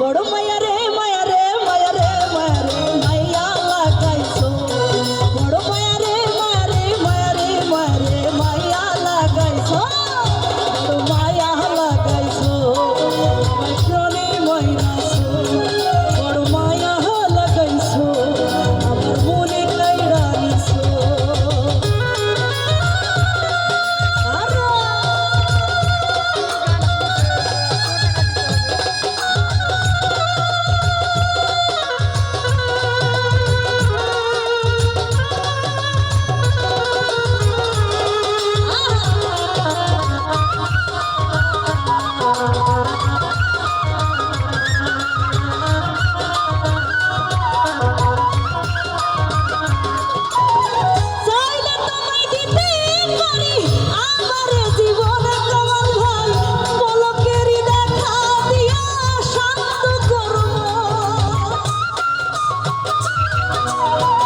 বড় মায়া Oh,